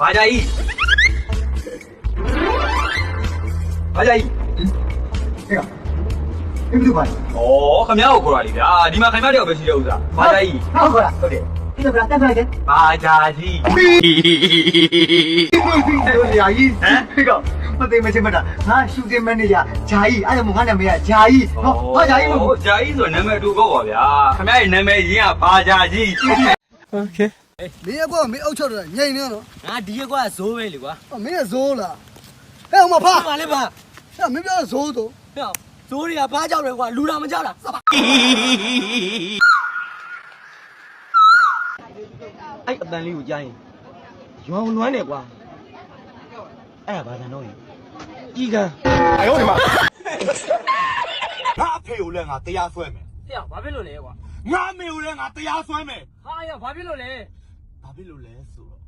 ဘာကြ E ဘာကြ E ဟဲ့ကဒီလိုပါဩခမရကိုခေါ်တာလေဗျာဒီမှာခမရတယောက်ပဲရှိတဲ့ဥစ္စာဘာကြ E ဟုတ်ခေါ်တာဟုတ်တယ်ဒီလိုပြတာတက်ပြလိုက်ဘာကြကြီးဒီလိုညာကြီးဟမ်ဟဲ့ကမသိမချင်းမတာငါရှူတင်မန်နေဂျာဂျာကြီးအဲ့ဒါမငါနာမည်ကဂျာကြီးနော်ဟာဂျာကြီးမဟုတ်ဂျာကြီးဆိုနာမည်တူပေါ့ဗျာခမရရဲ့နာမည်ရင်းကဘာကြကြီးโอเค မင်းကွာမင်းအုတ်ချောက်တော့ညိန်နေတော့ငါဒီရက်ကွာဇိုးပဲလေကွာအော်မင်းကဇိုးလားဟဲ့ဟိုမှာဖာဘာလဲပါဟဲ့မင်းပြောဇိုးတော့ဟဲ့ဇိုးတွေကဘာကြောက်လဲကွာလူတာမကြောက်လားစပါအဲ့အတန်လေးကိုကြားရင်ရွာလွမ်းတယ်ကွာအဲ့ဒါဘာတန်တော့ရင်ကြီးကန်းငါအဖေကိုလည်းငါတရားဆွဲမယ်ဟဲ့ဘာဖြစ်လို့လဲကွာငါအမေကိုလည်းငါတရားဆွဲမယ်ဟာရဘာဖြစ်လို့လဲဘာ ဖြစ်လို့လဲဆိုတော့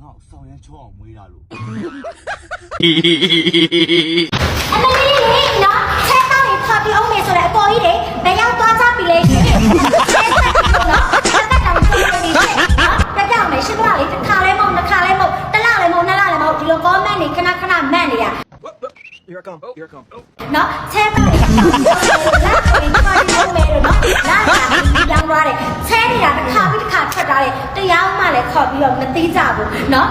ငါ့ကိုဆောင်ရမ်းချောအောင်မွေးတာလို့အမလေးလေးနော်ဆဲတောင်းရင်ခေါ်ပြီးအောင်မယ်ဆိုတဲ့အပေါ်ကြီးတွေဘယ်ရောက်သွားကြပြီလဲရှင်ဆဲတောင်းနော်ဆက်တက်တောင်းဆိုပြီးရှင်နော်တက်တောင်းမယ်ရှင်းလားလေတစ်ခါလဲမဟုတ်နှစ်ခါလဲမဟုတ်တစ်လလဲမဟုတ်နှစ်လလဲမဟုတ်ဒီလို comment တွေခဏခဏမှတ်နေတာ Here come here come နော်ဆဲတောင်းရင်ခေါ်ပြီးအော ခေါ်ပြီးတော့မသိကြဘူးနော်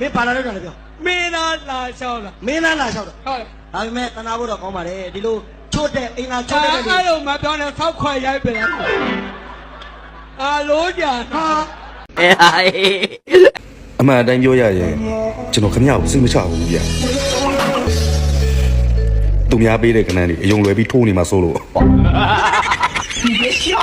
မင်းပါလာလို့တော့လေပြောမင်းသားလာလျှောက်လားမင်းသားလာလျှောက်တာဟုတ်ဒါပေမဲ့တနာဖို့တော့ကောင်းပါတယ်ဒီလိုချို့တဲ့အင်္ဂါချို့တဲ့အဲ့လိုမပြောနဲ့ဖောက်ခွက်ရိုက်ပြန်အာလို့ကြာဟာအမှန်အတိုင်းပြောရရင်ကျွန်တော်ခမရကိုစိတ်မချဘူးဗျသူများပေးတဲ့ကဏ္ဍတွေအယုံလွယ်ပြီးထိုးနေမှာစိုးလို့ 你别笑。